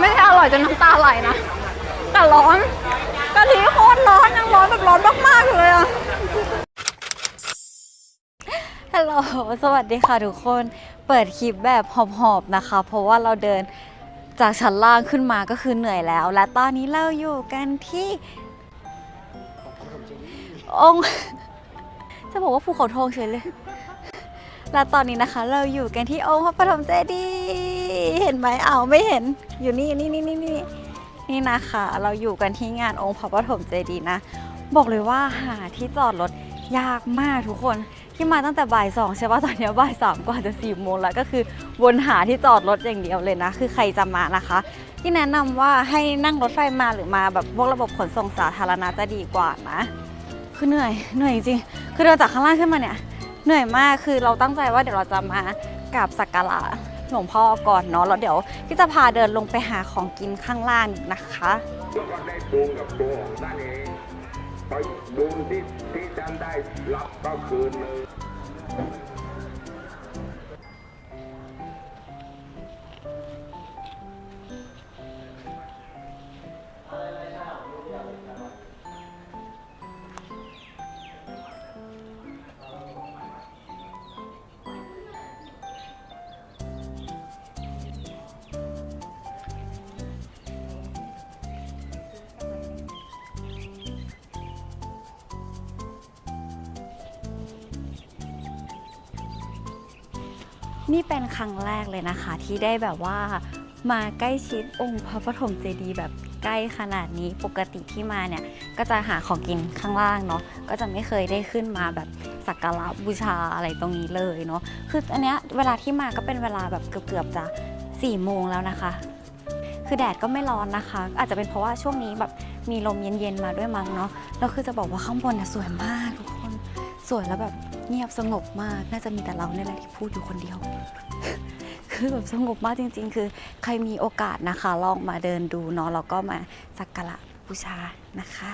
ไม่ได้อร่อยจนน้ำตาไหลนะ แต่ร้อนกะทิโคตรร้อนยังร้อนแบบร้อนมากๆเลยอะฮัลโหล สวัสดีค่ะทุกคน เปิดคลิปแบบหอบๆนะคะ เพราะว่าเราเดินจากชั้นล่างขึ้นมาก็คือเหนื่อยแล้ว และตอนนี้เราอยู่กันที่องค์จะบอกว่าภูเขาทองเฉยเลย และตอนนี้นะคะ เราอยู่กันที่องค์พระปฐมเจดีย์เห็นไหมเอาวไม่เห็นอยู่นี่นี่นี่นี่นี่นี่นะคะ เราอยู่กันที่งานองค์พระปฐมเจดีย์นะ บอกเลยว่าหาที่จอดรถยากมากทุกคนที่มาตั้งแต่บ่ายสองใช่ป่ะตอนนี้บ่ายสามกว่าจะสี่โมงแล้วก็คือวนหาที่จอดรถอย่างเดียวเลยนะ คือใครจะมานะคะ ที่แนะนำว่าให้นั่งรถไฟมาหรือมาแบบพวกระบบขนส่งสาธารณะจะดีกว่านะ คือเหนื่อยเหนื่อยจริงคือเดินจากข้างล่างขึ้นมาเนี่ย เหนื่อยมากคือเราตั้งใจว่าเดี๋ยวเราจะมากราบสักการะหลวงพ่อก่อนเนาะแล้วเดี๋ยวที่จะพาเดินลงไปหาของกินข้างล่างนะคะแล้วก็ได้ดูกับตัวของท่านเองไปดูที่ที่ท่านได้รับก็คืนเลย นี่เป็นครั้งแรกเลยนะคะ ที่ได้แบบว่ามาใกล้ชิดองค์พระปฐมเจดีย์แบบใกล้ขนาดนี้ปกติที่มาเนี่ย ก็จะหาของกินข้างล่างเนาะก็จะไม่เคยได้ขึ้นมาแบบสักการะบูชาอะไรตรงนี้เลยเนาะคืออันเนี้ยเวลาที่มาก็เป็นเวลาแบบเกือบๆจะ4ี่โมงแล้วนะคะ คือแดดก็ไม่ร้อนนะคะ อาจจะเป็นเพราะว่าช่วงนี้แบบมีลมเย็นๆมาด้วยมั้งเนาะแล้วคือจะบอกว่าข้างบนน่ะสวยมากทุกคน สวยแล้วแบบเงียบสงบมาก น่าจะมีแต่เราเนี่ยแหละที่พูดอยู่คนเดียว คือแบบสงบมากจริง ๆ คือใครมีโอกาสนะคะ ลองมาเดินดูเนาะแล้วก็มาสักการะบูชานะคะ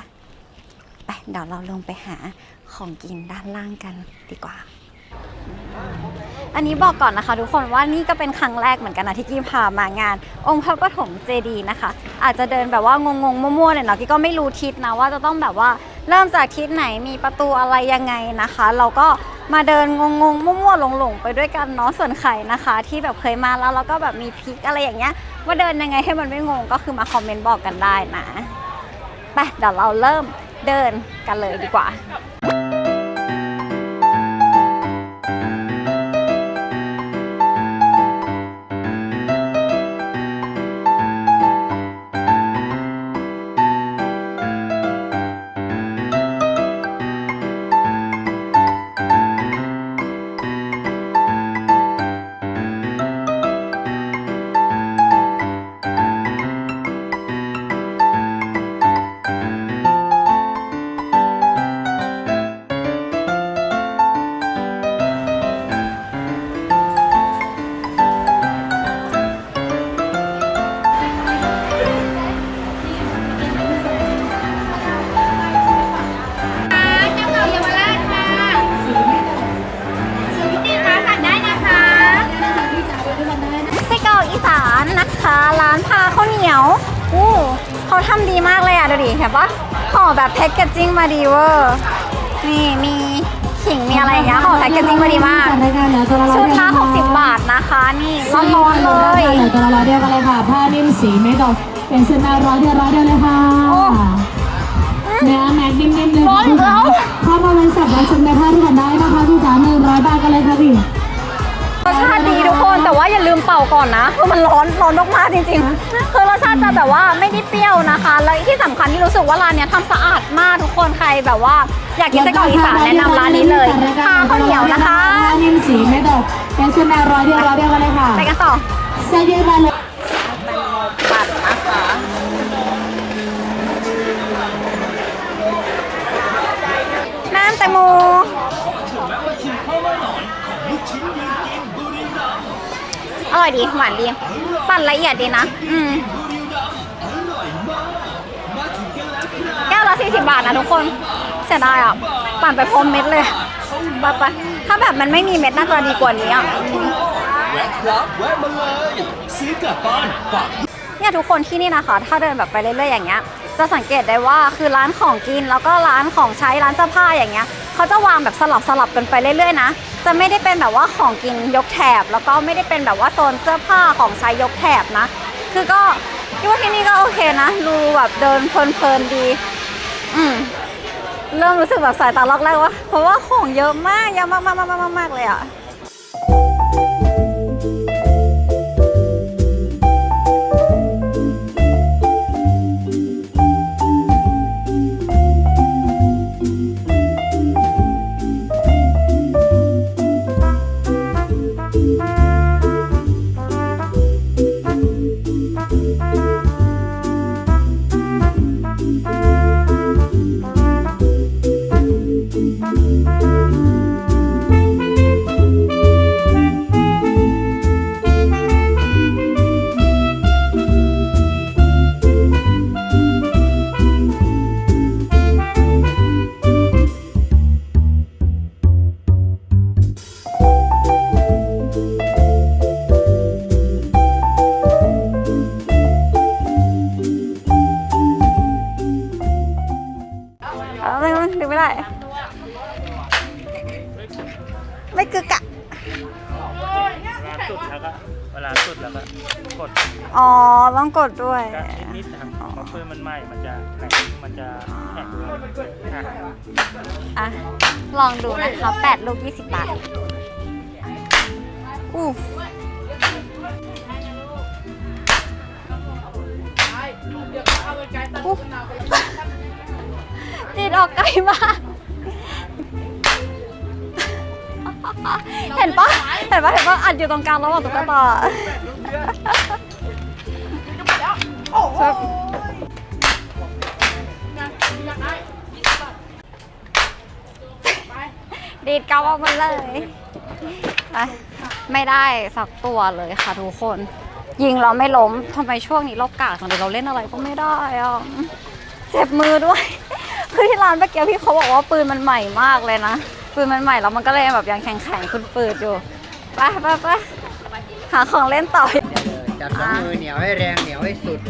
ไปเดี๋ยวเราลงไปหาของกินด้านล่างกันดีกว่า อันนี้บอกก่อนนะคะ ทุกคนว่านี่ก็เป็นครั้งแรกเหมือนกันนะที่กี้พามางาน องค์พระปฐมเจดีย์นะคะ อาจจะเดินแบบว่างงๆมั่วๆเนี่ยเนาะกี้ก็ไม่รู้ทิศนะว่าจะต้องแบบว่า เริ่มจากทิศไหนมีประตูอะไรยังไงนะคะ เราก็มาเดินงงๆมั่วๆหลงๆ ไปด้วยกันเนาะส่วนใครนะคะ ที่แบบเคยมาแล้วเราก็แบบมีพิกอะไรอย่างเงี้ยว่าเดินยังไงให้มันไม่งงก็คือมาคอมเมนต์บอกกันได้นะไปเดี๋ยวเราเริ่มเดินกันเลยดีกว่า ดูดิเห็นปะห่อแบบแพ็กเกจจิ้งมาดีเวอร์นี่มีขิงมีอะไรอย่างเงี้ยห่อแพ็กเกจจิ้งมาดีมากรายการเหลือตัวละร้อยชุดเดียวละนะคะ60 บาทนะคะนี่ร้อนๆเลยเหลือตัวละร้อยเดียวกันเลยค่ะผ้านิ่มสีไม่ตกเป็นเส้นหน้าร้อยเดียวร้อยเดียวเลยค่ะโอ้เนื้อแม็กนิ่มๆเลยร้อนอีกแล้วเข้ามาเป็นสับและชุดในผ้าที่กันได้นะคะพี่จ๋าหนึ่งร้อยบาทกันเลยค่ะพี่ รสชาติดีทุกคนแต่ว่าอย่าลืมเป่าก่อนนะเพราะมันร้อนร้อนมากๆจริงๆคือรสชาติจะแบบว่าไม่ได้เปรี้ยวนะคะ แล้วที่สำคัญที่รู้สึกว่าร้านเนี้ยทำสะอาดมากทุกคนใครแบบว่าอยากกินไส้กรอกอีสานแนะนำร้านนี้เลยพาข้าวเหนียวนะคะผ้านิ่มสีไม่ตกเป็นเส้นหน้าร้อยเดียวร้อยเดียวกันเลยค่ะไปกันต่อเสื้อยืดมาเลยปัดนะคะน้ำแตงโม อร่อยดี หวานดี ปั่นละเอียดดีนะ อืมแก้วละ40บาทนะทุกคน เสียดายอะ ปั่นไปพรมเม็ดเลยไปไปถ้าแบบมันไม่มีเม็ดน่าจะดีกว่านี้อะแวะรับแวะมาเลยซื้อกลับบ้านฝากเนี่ยทุกคนที่นี่นะคะ ถ้าเดินแบบไปเรื่อยๆอย่างเงี้ย จะสังเกตได้ว่าคือร้านของกินแล้วก็ร้านของใช้ร้านเสื้อผ้าอย่างเงี้ย เขาจะวางแบบสลับสลับกันไปเรื่อยๆนะ จะไม่ได้เป็นแบบว่าของกินยกแถบ แล้วก็ไม่ได้เป็นแบบว่าโซนเสื้อผ้าของใช้ยกแถบนะ คือก็คิดว่าที่นี่ก็โอเคนะดูแบบเดินเพลินๆดี อืมเริ่มรู้สึกแบบสายตาล็อกแรกว่าเพราะว่าของเยอะมากเยอะมากๆๆๆเลยอะ สุดแล้วก็เวลาสุดแล้วก็กดอ๋อ ต้องกดด้วยก็นิดๆนะครับเพราะเพื่อมันไหม้มันจะแข็งมันจะแข็งอะอะ ลองดูนะคะ8ลูก 20 บาท อู้อู้ดีดออกไกลมาก เห็นปะเห็นปะเห็นปะอัดอยู่ตรงกลางระหว่างตุ๊กตาชอบดีดเกาออกมาเลยไปไม่ได้สักตัวเลยค่ะทุกคน ยิงเราไม่ล้มทำไมช่วงนี้เรากากจังเลยเราเล่นอะไรก็ไม่ได้อะเจ็บมือด้วยคือที่ร้านเมื่อกี้พี่เขาบอกว่าปืนมันใหม่มากเลยนะ ปืนมันใหม่แล้วมันก็เลยแบบยังแข็งแข็งๆคุณปืดอยู่ไปไปไปหาของเล่นต่อจับสองมือเหนียวให้แรงเหนียวให้สุด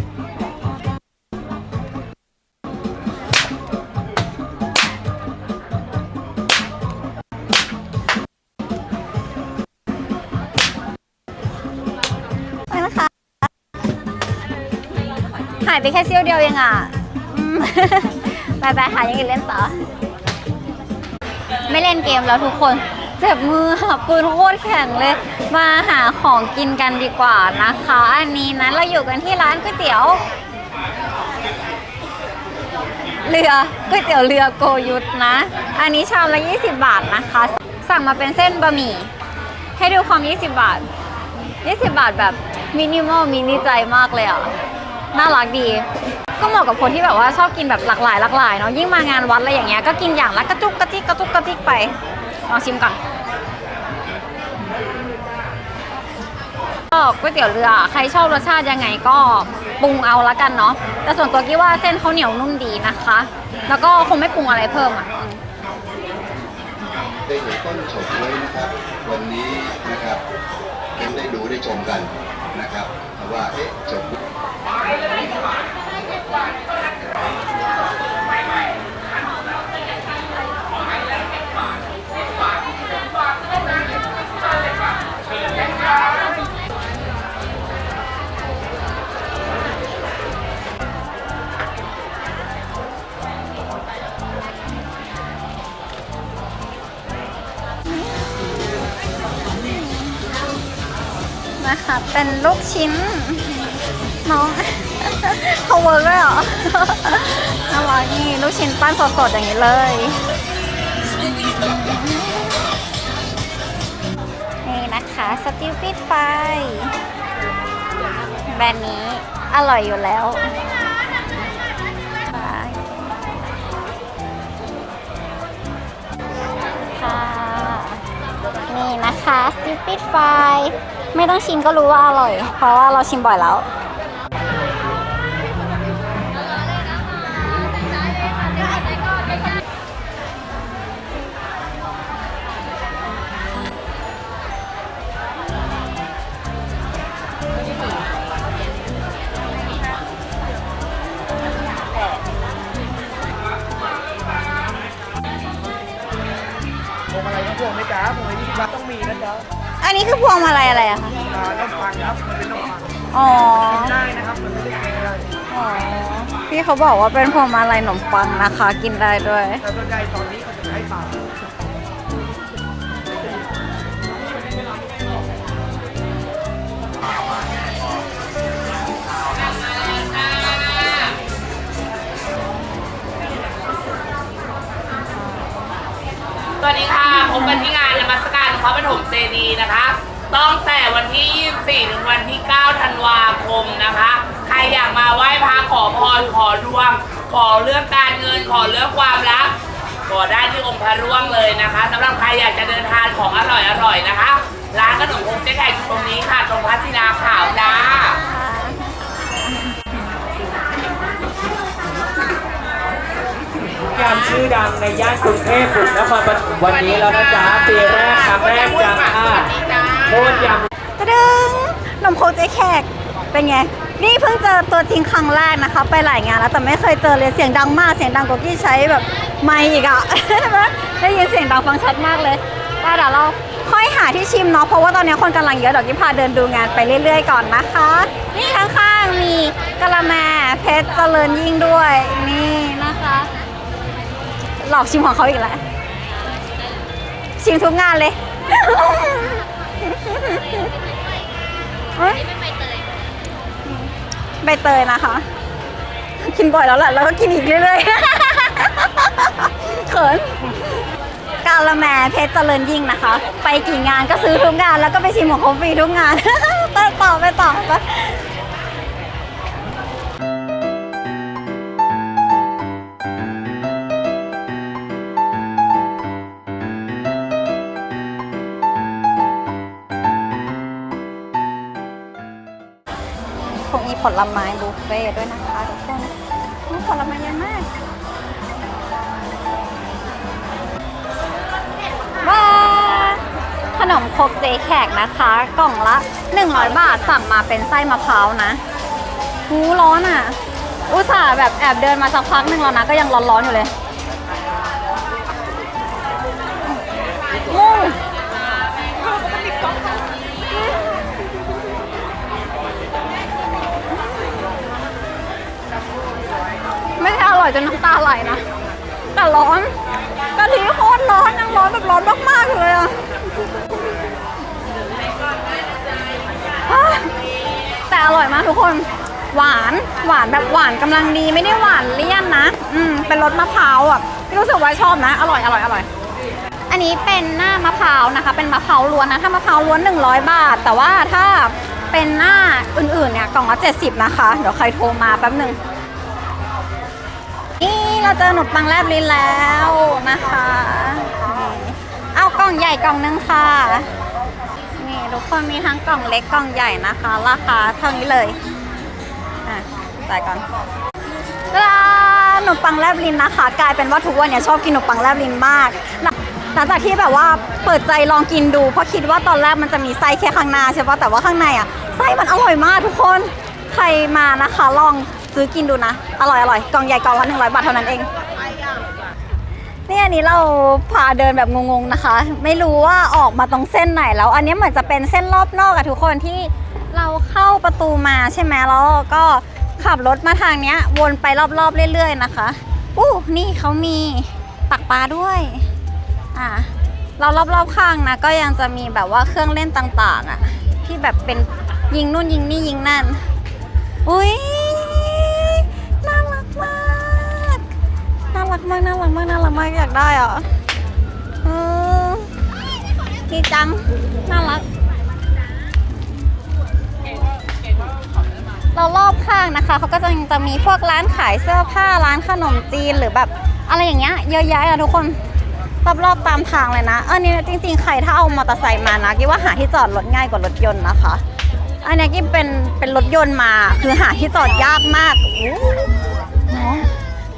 ไปนะคะหายไปแค่เสี้ยวเดียวเองอะอืมไปไปหาอย่างอื่นเล่นต่อ ไม่เล่นเกมแล้วทุกคนเจ็บมือค่ะปืนโคตรแข็งเลย มาหาของกินกันดีกว่านะคะ อันนี้นะเราอยู่กันที่ร้านก๋วยเตี๋ยว เรือก๋วยเตี๋ยวเรือโกยุทธนะ อันนี้ชามละ 20 บาทนะคะ สั่งมาเป็นเส้นบะหมี่ ให้ดูความ 20 บาท 20 บาทแบบมินิมอลมินิใจมากเลยอะ น่ารักดี ก็เหมาะกับคนที่แบบว่าชอบกินแบบหลากหลายหลากหลายเนาะยิ่งมางานวัดอะไรอย่างเงี้ยก็กินอย่างละกระจุกกระจิกกระจุกกระจิกไปลองชิมก่อนก็ก๋วยเตี๋ยวเรือใครชอบรสชาติยังไงก็ปรุงเอาละกันเนาะแต่ส่วนตัวกี้ว่าเส้นเขาเหนียวนุ่มดีนะคะ แล้วก็คงไม่ปรุงอะไรเพิ่มอะได้เห็นต้นฉาก๊วยนะครับ วันนี้นะครับยังได้ดูได้ชมกันนะครับว่าเอ๊ะเฉาก๊วย นะคะเป็นลูกชิ้นน้อง เขาเวิร์กด้วยเหรอน่ารักนี่ลูกชิ้นปั้นสดๆอย่างนี้เลยนี่นะคะสติ p ปิดไฟแบรนด์นี้อร่อยอยู่แล้วไปนี่นะคะสติปิดไฟไม่ต้องชิมก็รู้ว่าอร่อย เพราะว่าเราชิมบ่อยแล้ว วงไหมจ๊ะพวงที่วัดต้องมีนะจ๊ะอันนี้คือพวงมาลัยอะไรอะคะ อ่าน้ำฟังครับมันเป็นน้ำฟังอ๋อ ได้นะครับมันไม่ได้แกงได้อ๋อ พี่เขาบอกว่าเป็นพวงมาลัยขนมปังนะคะ กินได้ด้วย แต่ส่วนใหญ่ตอนนี้เขาจะใช้เปล่าส วัสดีค่ะพบกันที่งานนมัสการพระปฐมเจดีย์นะคะตั้งแต่วันที่ 24 ถึงวันที่ 9 ธันวาคมนะคะ ใครอยากมาไหว้พระขอพรขอดวง ขอเรื่องการเงิน ขอเรื่องความรัก ขอได้ที่องค์พระร่วงเลยนะคะสำหรับใครอยากจะเดินทานของอร่อยๆนะคะ ร้านขนมครกเจ๊แขกอยู่ตรงนี้ค่ะ ตรงพัทศิลาขาวจ้า การชื่อดังในย่านกรุงเทพบุกนครปฐมวันนี้แล้วนะจ๊ะปีแรกครั้งแรกจ้าโคตรยำตะดึงนมโคเจ๊แขกเป็นไง นี่เพิ่งเจอตัวจริงครั้งแรกนะคะ ไปหลายงานแล้วแต่ไม่เคยเจอเลยเสียงดังมากเสียงดังกว่าที่ใช้แบบไมค์อีกอะได้ยินเสียงดังฟังชัดมากเลยก็เดี๋ยวเราค่อยหาที่ชิมเนาะเพราะว่าตอนนี้คนกำลังเยอะเดี๋ยวกิ๊พาเดินดูงานไปเรื่อย ๆ ก่อนนะคะ นี่ข้างๆมีกะละแมเพชรเจริญยิ่งด้วยนี่น หลอกชิมของเขาอีกแล้ว ชิมทุกงานเลยใบเตยนะคะ กินบ่อยแล้วแหละแล้วก็กินอีกเรื่อยๆเขินกาละแมเพชรเจริญยิ่งนะคะ ไปกี่งานก็ซื้อทุกงานแล้วก็ไปชิมของเขาฟรีทุกงานต่อต่อไปต่อไป ผลไม้บุฟเฟ่ด้วยนะคะทุกคนมีผลไม้เยอะมาก ว้า ขนมครกเจ๊แขกนะคะ กล่องละ 100 บาทสั่งมาเป็นไส้มะพร้าวนะหูร้อนอะ อุตส่าห์แบบแอบเดินมาสักพักหนึ่งแล้วนะ ก็ยังร้อนๆอยู่เลยงูไม่ใช่อ ร่อยจนน้ำตาไหลนะ แต่ร้อนกะทิโคตรร้อนยังร้อนแบบร้อนมากๆเลยอะอะแต่อร่อยมากทุกคน หวานหวานแบบหวานกำลังดีไม่ได้หวานเลี่ยนนะ อืมเป็นรสมะพร้าวอะรู้สึกว่าชอบนะ อร่อยอร่อยอร่อยอันนี้เป็นหน้ามะพร้าวนะคะ เป็นมะพร้าวล้วนนะ ถ้ามะพร้าวล้วน 100 บาท แต่ว่าถ้าเป็นหน้าอื่นๆเนี่ยกล่องละ70 นะคะ เดี๋ยวใครโทรมาแป๊บหนึ่ง นี่เราเจอขนมปังแลบลิ้นแล้วนะคะนี่เอากล่องใหญ่กล่องนึงค่ะ นี่ทุกคนมีทั้งกล่องเล็กกล่องใหญ่นะคะ ราคาเท่านี้เลยอะจ่ายก่อนตาดาขนมปังแลบลิ้นนะคะ กลายเป็นว่าทุกวันเนี่ยชอบกินขนมปังแลบลิ้นมากหลังหลังจากที่แบบว่าเปิดใจลองกินดูเพราะคิดว่าตอนแรกมันจะมีไส้แค่ข้างหน้าใช่ปะแต่ว่าข้างในอะไส้มันอร่อยมากทุกคน ใครมานะคะ ลองซื้อกินดูนะ อร่อยอร่อยกล่องใหญ่กล่องละหนึ่งร้อยบาทเท่านั้นเองนี่อันนี้เราพาเดินแบบงงๆนะคะ ไม่รู้ว่าออกมาตรงเส้นไหนแล้ว อันนี้เหมือนจะเป็นเส้นรอบนอกอะทุกคนที่เราเข้าประตูมาใช่ไหมแล้วก็ขับรถมาทางเนี้ย วนไปรอบๆเรื่อย ๆ นะคะอู้นี่เขามีตักปลาด้วยอะเรารอบๆข้างนะก็ยังจะมีแบบว่าเครื่องเล่นต่างๆอะที่แบบเป็นยิงนู่นยิงนี่ยิงนั่น อุ้ยน่ารักมากน่ารักมากน่ารักมากน่ารักมากอยากได้อะเออดีจังน่ารัก เรารอบข้างนะคะเขาก็จะจะมีพวกร้านขายเสื้อผ้าร้านขนมจีนหรือแบบ อะไรอย่างเงี้ยเยอะแยะอะทุกคนรอบๆตามทางเลยนะ เอันนี้จริง ๆ ใครถ้าเอามอเตอร์ไซค์มานะคิดว่าหาที่จอดรถง่ายกว่ารถยนต์นะคะ อันนี้กิ๊บเป็นเป็นรถยนต์มา คือหาที่จอดยากมากอู้น้อง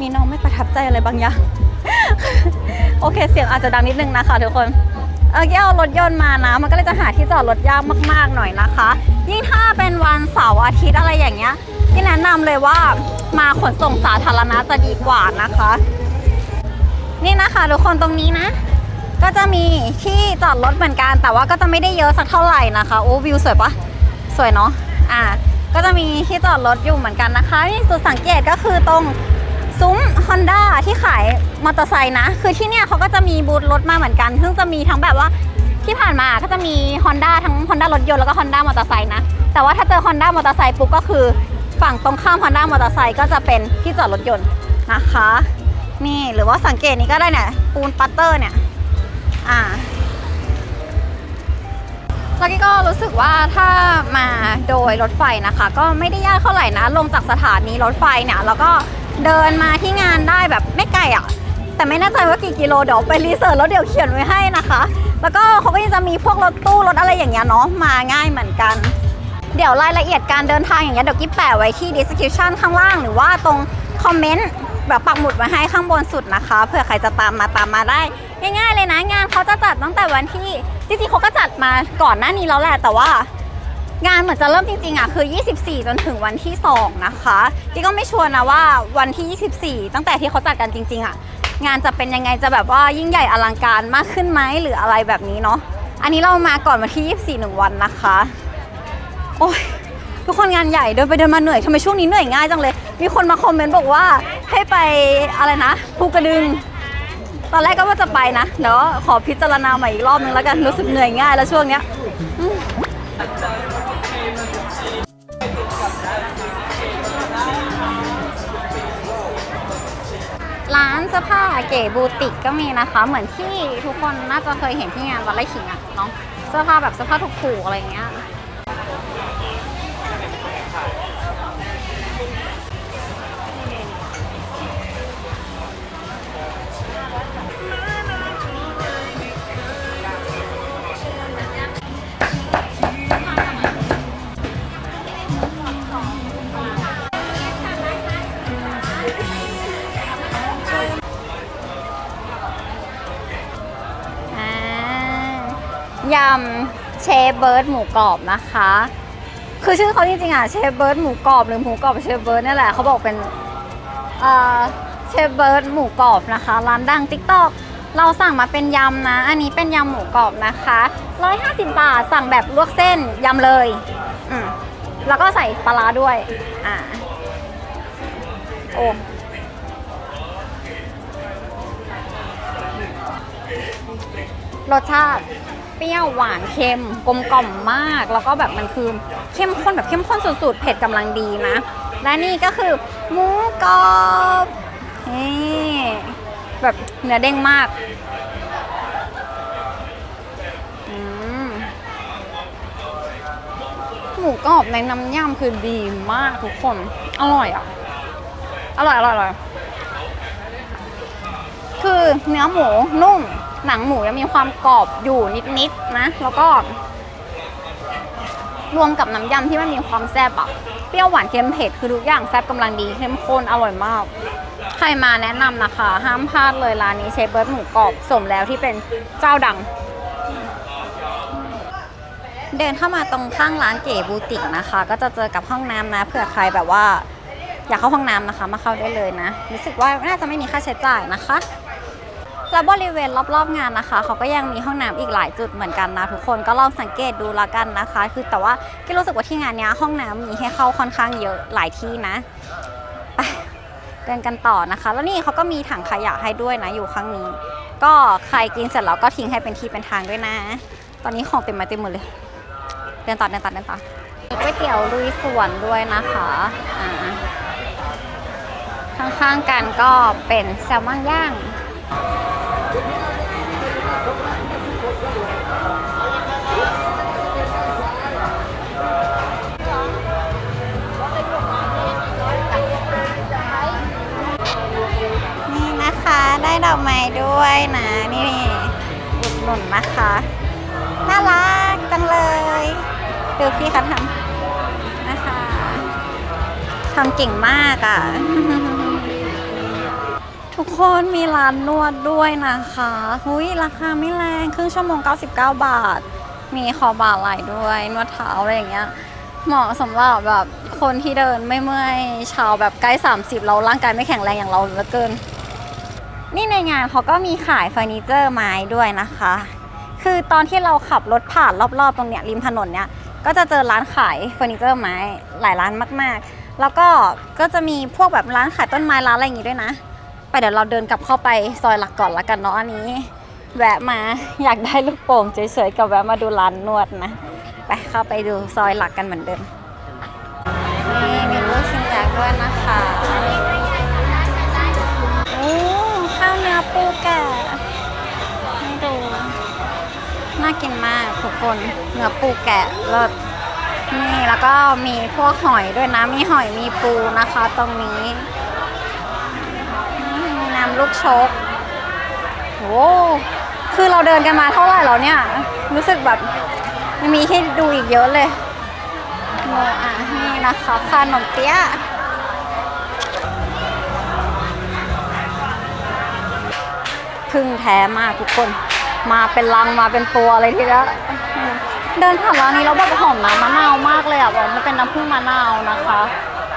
มีน้องไม่ประทับใจอะไรบางอย่าง โอเคเสียงอาจจะดังนิดนึงนะคะทุกคนเออแก้เอารถยนต์มานะ มันก็เลยจะหาที่จอดรถยากมาก ๆ หน่อยนะคะ ยิ่งถ้าเป็นวันเสาร์อาทิตย์อะไรอย่างเงี้ยที่แนะนำเลยว่ามาขนส่งสาธารณะจะดีกว่านะคะ นี่นะคะทุกคนตรงนี้นะ ก็จะมีที่จอดรถเหมือนกัน แต่ว่าก็จะไม่ได้เยอะสักเท่าไหร่นะคะ โอ้วิวสวยปะ สวยเนาะอ่าก็จะมีที่จอดรถอยู่เหมือนกันนะคะนี่จุดสังเกตก็คือตรงซุ้ม Honda ที่ขายมอเตอร์ไซค์นะ คือที่เนี่ยเขาก็จะมีบูธรถมาเหมือนกัน ซึ่งจะมีทั้งแบบว่าที่ผ่านมาก็จะมี Honda ทั้ง Honda รถยนต์แล้วก็ Honda มอเตอร์ไซค์นะ แต่ว่าถ้าเจอ Honda มอเตอร์ไซค์ปุ๊บก็คือ ฝั่งตรงข้าม Honda มอเตอร์ไซค์ก็จะเป็นที่จอดรถยนต์นะคะ นี่หรือว่าสังเกตนี้ก็ได้เนี่ยปูนปัตเตอร์เนี่ย อ่า แล้วก็รู้สึกว่าถ้ามาโดยรถไฟนะคะ ก็ไม่ได้ยากเท่าไหร่นะ ลงจากสถานีรถไฟเนี่ยแล้วก็เดินมาที่งานได้แบบไม่ไกลอะ แต่ไม่แน่ใจว่ากี่กิโลเดี๋ยวไปรีเสิร์ชแล้วเดี๋ยวเขียนไว้ให้นะคะ แล้วก็เขาก็ยังจะมีพวกรถตู้รถอะไรอย่างเงี้ยเนาะมาง่ายเหมือนกัน เดี๋ยวรายละเอียดการเดินทางอย่างเงี้ยเดี๋ยวกิ๊บแปะไว้ที่ description ข้างล่าง หรือว่าตรงคอมเมนต์ แบบปักหมุดไว้ให้ข้างบนสุดนะคะเผื่อใครจะตามมาตามมาได้ ง่ายๆเลยนะ งานเขาจะจัดตั้งแต่วันที่จริงๆเขาก็จัดมาก่อนหน้านี้แล้วแหละแต่ว่า งานเหมือนจะเริ่มจริงๆอะคือ 24 จนถึงวันที่ 2 นะคะกิ๊กก็ไม่ชัวร์นะว่าวันที่ 24 ตั้งแต่ที่เขาจัดกันจริง ๆ อะ งานจะเป็นยังไงจะแบบว่ายิ่งใหญ่อลังการมากขึ้นไหมหรืออะไรแบบนี้เนาะอันนี้เรามาก่อนวันที่ 24หนึ่งวันนะคะ โอ้ยทุกคนงานใหญ่เดินไปเดินมาเหนื่อยทำไมช่วงนี้เหนื่อยง่ายจังเลย มีคนมาคอมเมนต์บอกว่า ให้ไปอะไรนะภูกระดึง ตอนแรกก็ว่าจะไปนะเดี๋ยวขอพิจารณาใหม่อีกรอบนึงแล้วกันรู้สึกเหนื่อยง่ายแล้วช่วงเนี้ยอืมร้านเสื้อผ้าเก๋บูติกก็มีนะคะ เหมือนที่ทุกคนน่าจะเคยเห็นที่งานวันไร่ขิงอะเนาะเสื้อผ้าแบบเสื้อผ้าถูกๆอะไรอย่างเงี้ย เชฟเบิร์ดหมูกรอบนะคะ คือชื่อเขาจริงๆอะเชฟเบิร์ดหมูกรอบหรือหมูกรอบเชฟเบิร์ดนี่แหละเขาบอกเป็นเอ่อเชฟเบิร์ดหมูกรอบนะคะ ร้านดังติ๊กต็อกเราสั่งมาเป็นยำนะ อันนี้เป็นยำหมูกรอบนะคะ 150 บาท สั่งแบบลวกเส้นยำเลยอืมแล้วก็ใส่ปลาร้าด้วย อ่า โอ้รสชาติ เปรี้ยวหวานเค็มกลมกล่อมมาก แล้วก็แบบมันคือเข้มข้นแบบเข้มข้นสุดๆเผ็ดกำลังดีนะ และนี่ก็คือหมูกรอบนี่แบบเนื้อเด้งมากหมูกรอบในน้ำยำคือดีมากทุกคน อร่อยอะ อร่อยอร่อยอร่อยคือเนื้อหมูนุ่ม หนังหมูยังมีความกรอบอยู่นิดๆนะ แล้วก็ รวมกับน้ำยำที่มันมีความแซ่บอะเปรี้ยวหวานเค็มเผ็ดคือทุกอย่างแซ่บกำลังดีเข้มข้นอร่อยมาก ใครมาแนะนำนะคะ ห้ามพลาดเลยร้านนี้เชฟเบิร์ดหมูกรอบสมแล้วที่เป็นเจ้าดังเดินเข้ามาตรงข้างร้านเก๋บูติกนะคะ ก็จะเจอกับห้องน้ำนะเผื่อใครแบบว่า อยากเข้าห้องน้ำนะคะ มาเข้าได้เลยนะ รู้สึกว่าน่าจะไม่มีค่าใช้จ่ายนะคะ แล้วบริเวณรอบๆงานนะคะ เขาก็ยังมีห้องน้ำอีกหลายจุดเหมือนกันนะทุกคนก็ลองสังเกตดูละกันนะคะ คือแต่ว่าก็รู้สึกว่าที่งานนี้ห้องน้ำมีให้เข้าค่อนข้างเยอะหลายที่นะไปเดินกันต่อนะคะ แล้วนี่เขาก็มีถังขยะให้ด้วยนะอยู่ข้างนี้ ก็ใครกินเสร็จแล้วก็ทิ้งให้เป็นที่เป็นทางด้วยนะ ตอนนี้ของเต็มม้เต็มมือเลย เดินต่อเดินต่อเดินต่อมีก๋วยเตี๋ยวลุยสวนด้วยนะคะอ่าข้างๆกันก็เป็นแซลมอนย่าง นี่นะคะได้ดอกไม้ด้วยนะนี่อุดหนุนนะคะ น่ารักจังเลยดูพี่เขาทำนะคะทำเก่งมากอะ่ะ ทุกคนมีร้านนวดด้วยนะคะหุยราคาไม่แรงครึ่งชั่วโมง 99 บาท มีคอบาไหล่ด้วย นวดเท้าอะไรอย่างเงี้ย เหมาะสำหรับแบบคนที่เดินไม่เมื่อยเช้าแบบใกล้ 30 เราร่างกายไม่แข็งแรงอย่างเราเหลือเกิน นี่ในงานเขาก็มีขายเฟอร์นิเจอร์ไม้ด้วยนะคะ คือตอนที่เราขับรถผ่านรอบๆ ตรงเนี้ยริมถนนเนี้ยก็จะเจอร้านขายเฟอร์นิเจอร์ไม้หลายร้านมากๆ แล้วก็ก็จะมีพวกแบบร้านขายต้นไม้ร้านอะไรอย่างงี้ด้วยนะ เดี๋ยวเราเดินกลับเข้าไปซอยหลักก่อนละกันเนาะอันนี้ แวะมาอยากได้ลูกโป่งเฉยๆกับแวะมาดูร้านนวดนะ ไปเข้าไปดูซอยหลักกันเหมือนเดิมนี่มีลูกชิ้นยักษ์ด้วยนะคะโอ้ข้าวเนื้อปูแกะให้ดูน่ากินมากทุกคนเนื้อปูแกะเลิศนี่แล้วก็มีพวกหอยด้วยนะ มีหอยมีปูนะคะ ตรงนี้ ลูกชกโอ้คือเราเดินกันมาเท่าไหร่แล้วเนี่ย รู้สึกแบบมีให้ดูอีกเยอะเลยโมอานี่นะคะขนมเปี๊ยะพึ่งแท้มากทุกคน มาเป็นลังมาเป็นตัวเลยทีเดียวเดินผ่านร้านนี้แล้วแบบหอมน้ำมะนาวมากเลยอะบอกมันเป็นน้ำผึ้งมะนาวนะคะ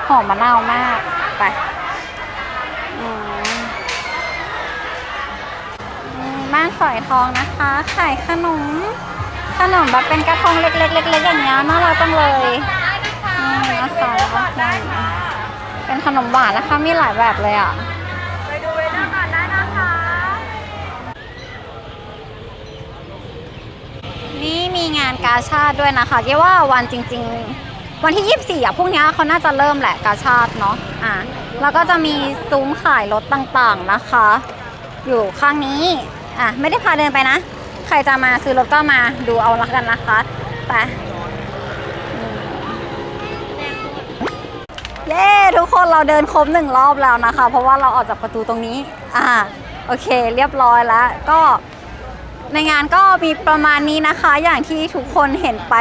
หอมมะนาวมากไปอืมอืม บ้านฝอยทองนะคะ ขายขนม ขนมแบบเป็นกระทงเล็กๆเล็กๆอย่างเงี้ยน่ารักจังเลยนี่นะคะเป็นขนมหวานนะคะมีหลายแบบเลยอะไปดูเวทีก่อนได้นะคะ นี่มีงานกาชาติด้วยนะคะเรียกว่าวันจริง ๆ วันที่ 24อะพวกเนี้ยเขาน่าจะเริ่มแหละกาชาติเนาะอะแล้วก็จะมีซุ้มขายรถต่างๆนะคะ อยู่ข้างนี้ อะไม่ได้พาเดินไปนะ ใครจะมาซื้อรถก็มาดูเอาละกันนะคะไปเย้ทุกคนเราเดินครบหนึ่งรอบแล้วนะคะ เพราะว่าเราออกจากประตูตรงนี้ อ่าโอเค เรียบร้อยแล้วก็ในงานก็มีประมาณนี้นะคะ อย่างที่ทุกคนเห็นไป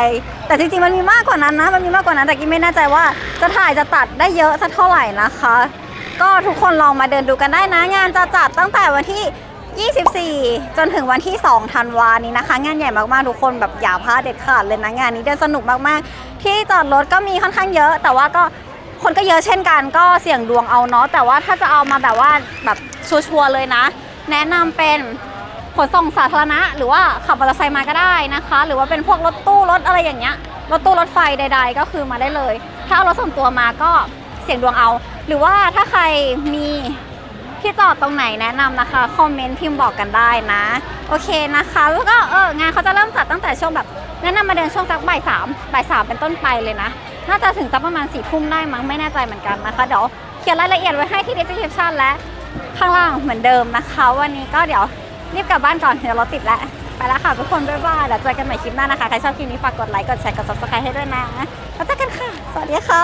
แต่จริงๆมันมีมากกว่านั้นนะ มันมีมากกว่านั้นแต่กิ๊ไม่แน่ใจว่าจะถ่ายจะตัดได้เยอะสักเท่าไหร่นะคะ ก็ทุกคนลองมาเดินดูกันได้นะ งานจะจัดตั้งแต่วันที่ 24 จนถึงวันที่2ธันวานี้นะคะ งานใหญ่มากๆ ทุกคนแบบอย่าพลาดเด็ดขาดเลยนะงานนี้เดินสนุกมากๆ ที่จอดรถก็มีค่อนข้างเยอะ แต่ว่าก็คนก็เยอะเช่นกันก็เสี่ยงดวงเอาเนาะแต่ว่าถ้าจะเอามาแบบว่าแบบชัวร์ๆเลยนะ แนะนำเป็นขนส่งสาธารณะ หรือว่าขับมอเตอร์ไซค์มาก็ได้นะคะ หรือว่าเป็นพวกรถตู้รถอะไรอย่างเงี้ยรถตู้รถไฟใด ๆ ก็คือมาได้เลย ถ้าเอารถส่วนตัวมาก็เสี่ยงดวงเอา หรือว่าถ้าใครมี ที่จอดตรงไหนแนะนำนะคะคอมเมนต์พิมพ์บอกกันได้นะ โอเคนะคะ แล้วก็เอองานเขาจะเริ่มจัดตั้งแต่ช่วงแบบแนะนำมาเดินช่วงสักบ่ายสามบ่ายสามเป็นต้นไปเลยนะ น่าจะถึงสักประมาณสี่ทุ่มได้มั้งไม่แน่ใจเหมือนกันนะคะเดี๋ยวเขียนรายละเอียดไว้ให้ที่ description และข้างล่างเหมือนเดิมนะคะ วันนี้ก็เดี๋ยวรีบกลับบ้านก่อนเดี๋ยวรถติดแล้วไปแล้วค่ะทุกคนบ๊ายบายเดี๋ยวเจอกันใหม่คลิปหน้านะคะ ใครชอบคลิปนี้ฝากกดไลค์กดแชร์กด subscribe ให้ด้วยนะแล้วเจอกันค่ะ สวัสดีค่ะ